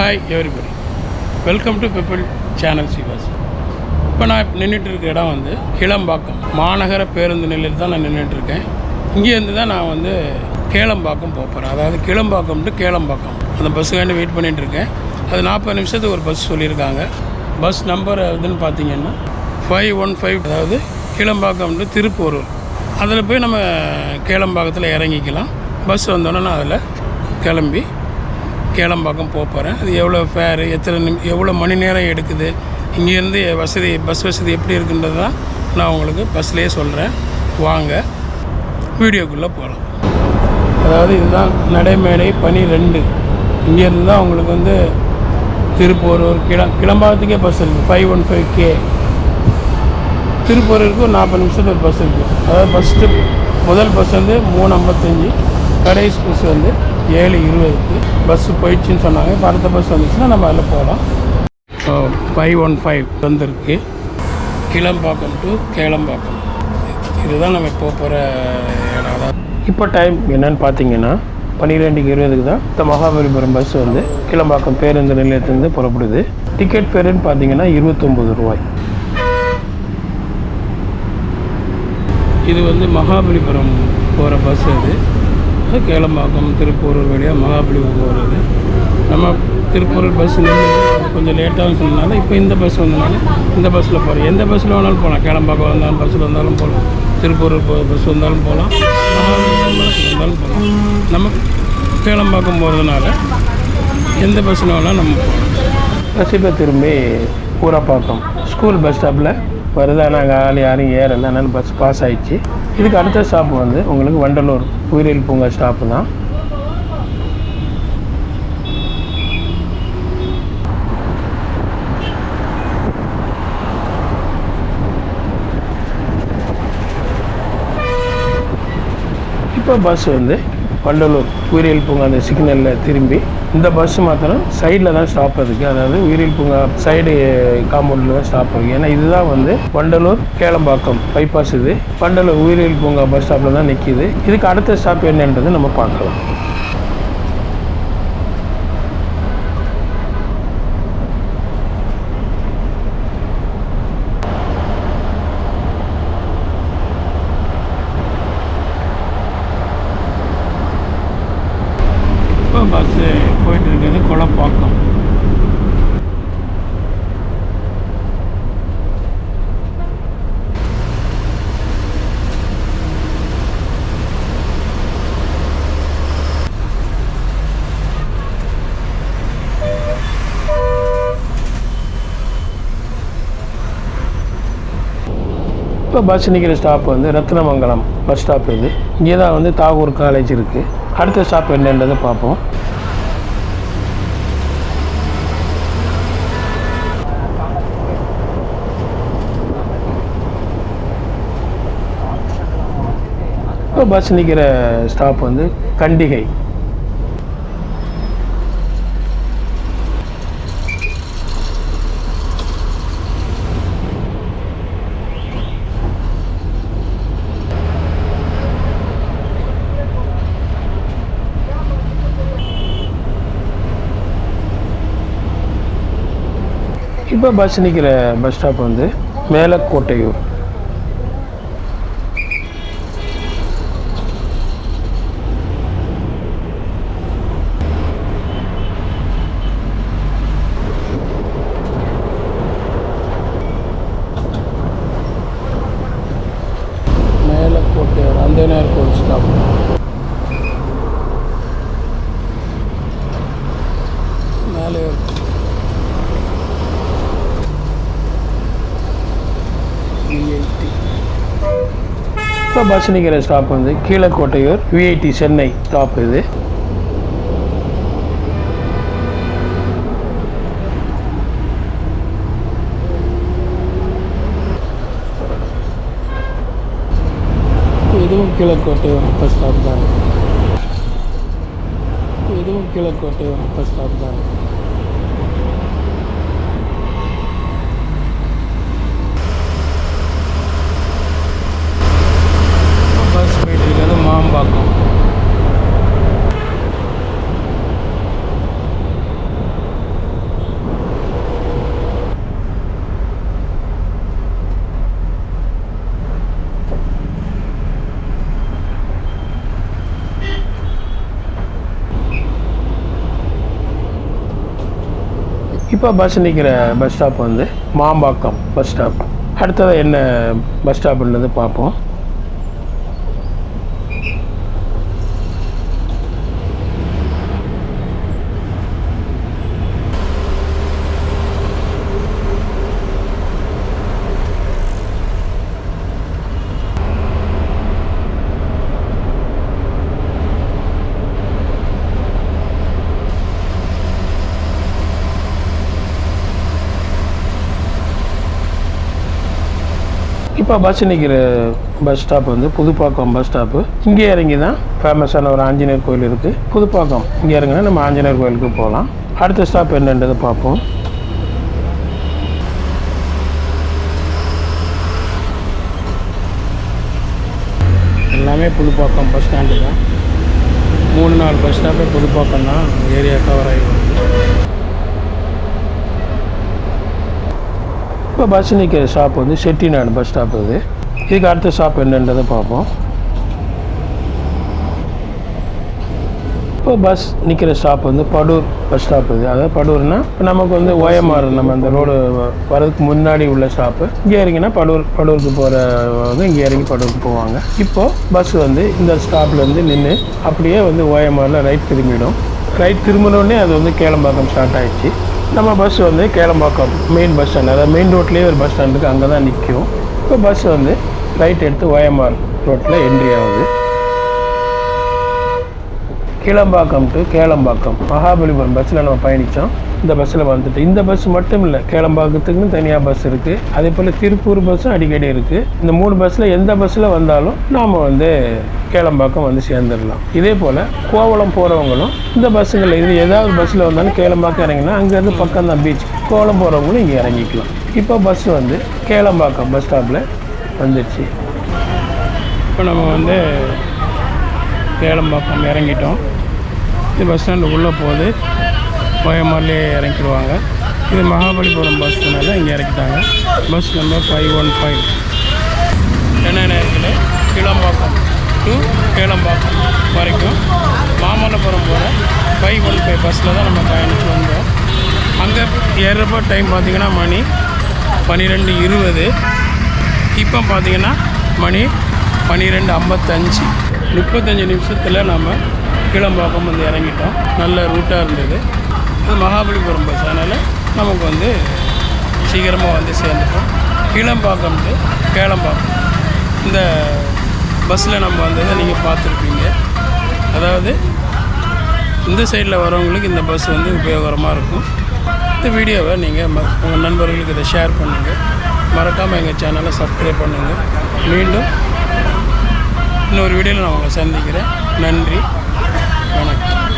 Hi everybody welcome to people channel Siva's இப்போ நான் நின்றுட்டு இருக்க இடம் வந்து கிளம்பாக்கம். மாநகர பேருந்து நிலையில் தான் நான் நின்றுட்டு இருக்கேன் இங்கேருந்து தான் நான் வந்து கேளம்பாக்கம் போகிறேன் அதாவது கிளம்பாக்கம் டு கேளம்பாக்கம். அந்த பஸ்ஸுக்காண்டி வெயிட் பண்ணிகிட்ருக்கேன் இருக்கேன் அது நாற்பது நிமிஷத்துக்கு ஒரு பஸ் சொல்லியிருக்காங்க. பஸ் நம்பர் எதுன்னு பார்த்தீங்கன்னா ஃபைவ் ஒன் ஃபைவ் அதாவது கிளம்பாக்கம் டு திருப்பூரூர். அதில் போய் நம்ம கேளம்பாக்கத்தில் இறங்கிக்கலாம். பஸ் வந்தோடனே நான் அதில் கிளம்பி கேளம்பாக்கம் போக போகிறேன் அது எவ்வளோ ஃபேரு எத்தனை நிமி எவ்வளோ மணி நேரம் எடுக்குது இங்கேருந்து வசதி பஸ் வசதி எப்படி இருக்குன்றது தான் நான் உங்களுக்கு பஸ்லேயே சொல்கிறேன் வாங்க வீடியோக்குள்ளே போகலாம் அதாவது இதுதான் நடைமேடை பனி ரெண்டு. இங்கேருந்து தான் உங்களுக்கு வந்து திருப்பூர் ஒரு கிளம் கிளம்பாக்கத்துக்கே பஸ் இருக்குது ஃபைவ் ஒன் ஃபைவ் கே திருப்பூருக்கு ஒரு நாற்பது நிமிஷத்துக்கு ஒரு பஸ் இருக்குது அதாவது ஃபஸ்ட்டு முதல் பஸ் வந்து மூணு ஐம்பத்தஞ்சு கடைசி பஸ் வந்து ஏழு இருபதுக்கு பஸ்ஸு போயிடுச்சுன்னு சொன்னாங்க. இப்போ அடுத்த பஸ் வந்துச்சுன்னா நம்ம அதில் போகலாம் ஸோ ஃபைவ் ஒன் ஃபைவ் வந்திருக்கு. கிளம்பாக்கம் டு கேளம்பாக்கம். இதுதான் நம்ம போக போகிற இடம். இப்போ டைம் என்னன்னு பார்த்தீங்கன்னா பன்னிரெண்டுக்கு இருபதுக்கு தான் இந்த மகாபலிபுரம் பஸ் வந்து கிளம்பாக்கம் பேருந்து நிலையத்திலேருந்து புறப்படுது. டிக்கெட் பேருன்னு பார்த்தீங்கன்னா இருபத்தொம்பது ரூபாய். இது வந்து மகாபலிபுரம் போகிற பஸ் அது. கேளம்பாக்கம் திருப்பூரூர் வழியாக மகாபலிபுரம் போகிறது நம்ம திருப்பூரூர் பஸ் கொஞ்சம் லேட்டாக சொன்னனால இப்போ இந்த பஸ் வந்தனால இந்த பஸ்ஸில் போகிறோம் எந்த பஸ்ஸில் வேணாலும் போகலாம் கேளம்பாக்கம் வந்தாலும் பஸ்ஸில் வந்தாலும் போகலாம் திருப்பூரூர் போ பஸ் வந்தாலும் போகலாம் மகாபலிபுரம் பஸ் வந்தாலும் போகலாம் நம்ம கேளம்பாக்கம் போகிறதுனால எந்த பஸ்ஸில் வேணாலும் நம்ம போகலாம் பஸ் இப்போ திரும்பி ஊரப்பாக்கம். ஸ்கூல் பஸ் ஸ்டாப்பில் வருதா நாங்கள் ஆள் யாரும் ஏறலை அதனால பஸ் பாஸ் ஆகிடுச்சு இதுக்கு அடுத்த ஸ்டாப் வந்து உங்களுக்கு வண்டலூர் உயிரியல் பூங்கா ஸ்டாப்பு தான். இப்போ பஸ் வந்து வண்டலூர் உயிரியல் பூங்கா அந்த சிக்னலில் திரும்பி இந்த பஸ் மாத்திரம் சைடில் தான் ஸ்டாப் இருக்குது அதாவது உயிரியல் பூங்கா சைடு காம்பவுண்டில் தான் ஸ்டாப் இருக்குது ஏன்னா இதுதான் வந்து வண்டலூர் கேளம்பாக்கம் பைபாஸ் இது. வண்டலூர் உயிரியல் பூங்கா பஸ் ஸ்டாப்பில் தான் நிற்கிது இதுக்கு அடுத்த ஸ்டாப் என்னன்றது நம்ம பார்க்கலாம். பஸ்ஸு போயிட்டு இருக்கிறது குளப்பாக்கம் இப்போ பஸ் நிற்கிற ஸ்டாப் வந்து ரத்னமங்கலம் பஸ் ஸ்டாப் இது. இங்கே தான் வந்து தாகூர் காலேஜ் இருக்குது அடுத்த ஸ்டாப் என்னன்றதை பார்ப்போம். இப்போ பஸ் நிற்கிற ஸ்டாப் வந்து கண்டிகை. இப்போ பஸ் நிற்கிற பஸ் ஸ்டாப் வந்து மேலக்கோட்டையூர் அந்த நேரம் ஸ்டாப் மேலே இப்போ பஸ் நிற்கிற ஸ்டாப் வந்து கீழக்கோட்டையூர் விஐடி சென்னை ஸ்டாப் இது. இதுவும் கீழக்கோட்டையூர் பஸ் ஸ்டாப் தான். இதுவும் கீழக்கோட்டையூர் பஸ் ஸ்டாப் தான். பஸ் இப்போ பஸ் நிற்கிற பஸ் ஸ்டாப் வந்து மாம்பாக்கம் பஸ் ஸ்டாப் அடுத்தது என்ன பஸ் ஸ்டாப்ன்றது பார்ப்போம். இப்போ பஸ் நிற்கிற பஸ் ஸ்டாப் வந்து புதுப்பாக்கம் பஸ் ஸ்டாப்பு இங்கே இறங்கி தான் ஃபேமஸான ஒரு ஆஞ்சநேயர் கோயில் இருக்குது புதுப்பாக்கம். இங்கே இறங்கினா நம்ம ஆஞ்சநேயர் கோயிலுக்கு போகலாம். அடுத்த ஸ்டாப் என்னன்றதை பார்ப்போம். எல்லாமே புதுப்பாக்கம் பஸ் ஸ்டாண்டு தான். மூணு நாலு பஸ் ஸ்டாப்பே புதுப்பாக்கம் தான். ஏரியா கவர் ஆகி வருது. இப்போ பஸ் நிற்கிற ஷாப் வந்து செட்டிநாடு பஸ் ஸ்டாப் இது. இதுக்கு அடுத்த ஷாப் என்னன்றதை பார்ப்போம். இப்போ பஸ் நிற்கிற ஸ்டாப் வந்து படூர் பஸ் ஸ்டாப் இது. அதாவது படூர்னா இப்போ நமக்கு வந்து ஓஎம்ஆர் நம்ம அந்த ரோடு வரதுக்கு முன்னாடி உள்ள ஸ்டாப்பு இங்கே இறங்கினா படூர் படூருக்கு போகிற வந்து இங்கே இறங்கி படூருக்கு போவாங்க. இப்போது பஸ் வந்து இந்த ஸ்டாப்லேருந்து நின்று அப்படியே வந்து ஓஎம்ஆரில் ரைட் திரும்பிடும். ரைட் திரும்பினோடனே அது வந்து கேளம்பாக்கம் ஸ்டார்ட் ஆகிடுச்சு நம்ம பஸ் வந்து கேளம்பாக்கம். மெயின் பஸ் ஸ்டாண்ட் அதாவது மெயின் ரோட்லேயே ஒரு பஸ் ஸ்டாண்ட் இருக்குது அங்கே தான் நிற்கும் இப்போ பஸ் வந்து ரைட் எடுத்து ஓஎம்ஆர் ரோட்டில் என்ட்ரி ஆகுது. கீழம்பாக்கம் டு கேளம்பாக்கம். மகாபலிபுரம் பஸ்ஸில் நம்ம பயணித்தோம் இந்த பஸ்ஸில் வந்துட்டு. இந்த பஸ் மட்டும் இல்லை கேளம்பாக்கத்துக்குன்னு தனியாக பஸ் இருக்குது அதே போல் திருப்பூர் பஸ்ஸும் அடிக்கடி இருக்குது இந்த மூணு பஸ்ஸில் எந்த பஸ்ஸில் வந்தாலும் நாம் வந்து கேளம்பாக்கம் வந்து சேர்ந்துடலாம். இதே போல் கோவளம் போகிறவங்களும் இந்த பஸ்ஸுங்களில் இது ஏதாவது பஸ்ஸில் வந்தாலும் கேளம்பாக்கம் இறங்கினா அங்கேருந்து பக்கம் தான் பீச் கோவளம் போகிறவங்களும் இங்கே இறங்கிக்கலாம். இப்போ பஸ் வந்து கேளம்பாக்கம் பஸ் ஸ்டாப்பில் வந்துடுச்சு. இப்போ நம்ம வந்து கேளம்பாக்கம் இறங்கிட்டோம். இது பஸ் ஸ்டாண்டு உள்ளே போகுது. கோயமாரிலே இறக்கிடுவாங்க இது மகாபலிபுரம் பஸ்னால இங்கே இறக்கிட்டாங்க. Bus number five one five என்ன இருக்குது? கிளம்பாக்கம் டு கேளம்பாக்கம் வரைக்கும். மாமல்லபுரம் போகிற ஃபைவ் ஒன் ஃபைவ் பஸ்ஸில் தான் நம்ம பயணித்து வந்தோம். அங்கே ஏறுறப்போ டைம் பார்த்திங்கன்னா மணி பன்னிரெண்டு இருபது. இப்போ பார்த்திங்கன்னா மணி பன்னிரெண்டு ஐம்பத்தஞ்சு. முப்பத்தஞ்சு நிமிஷத்தில் நம்ம கீழம்பாக்கம் வந்து இறங்கிட்டோம். நல்ல ரூட்டாக இருந்தது. அது மகாபலிபுரம் பஸ் அதனால் நமக்கு வந்து சீக்கிரமாக வந்து சேர்ந்துட்டோம் கீழம்பாக்கம் to கேளம்பாக்கம். இந்த பஸ்ஸில் நம்ம வந்ததை நீங்கள் பார்த்துருப்பீங்க. அதாவது இந்த சைடில் வரவங்களுக்கு இந்த பஸ் வந்து உபயோகரமாக இருக்கும். இந்த வீடியோவை நீங்கள் ம உங்கள் நண்பர்களுக்கு இதை ஷேர் பண்ணுங்கள் மறக்காமல் எங்கள் சேனலை சப்ஸ்கிரைப் பண்ணுங்கள் மீண்டும் இன்னொரு வீடியோவில் நான் உங்களை சந்திக்கிறேன். நன்றி. வணக்கம்.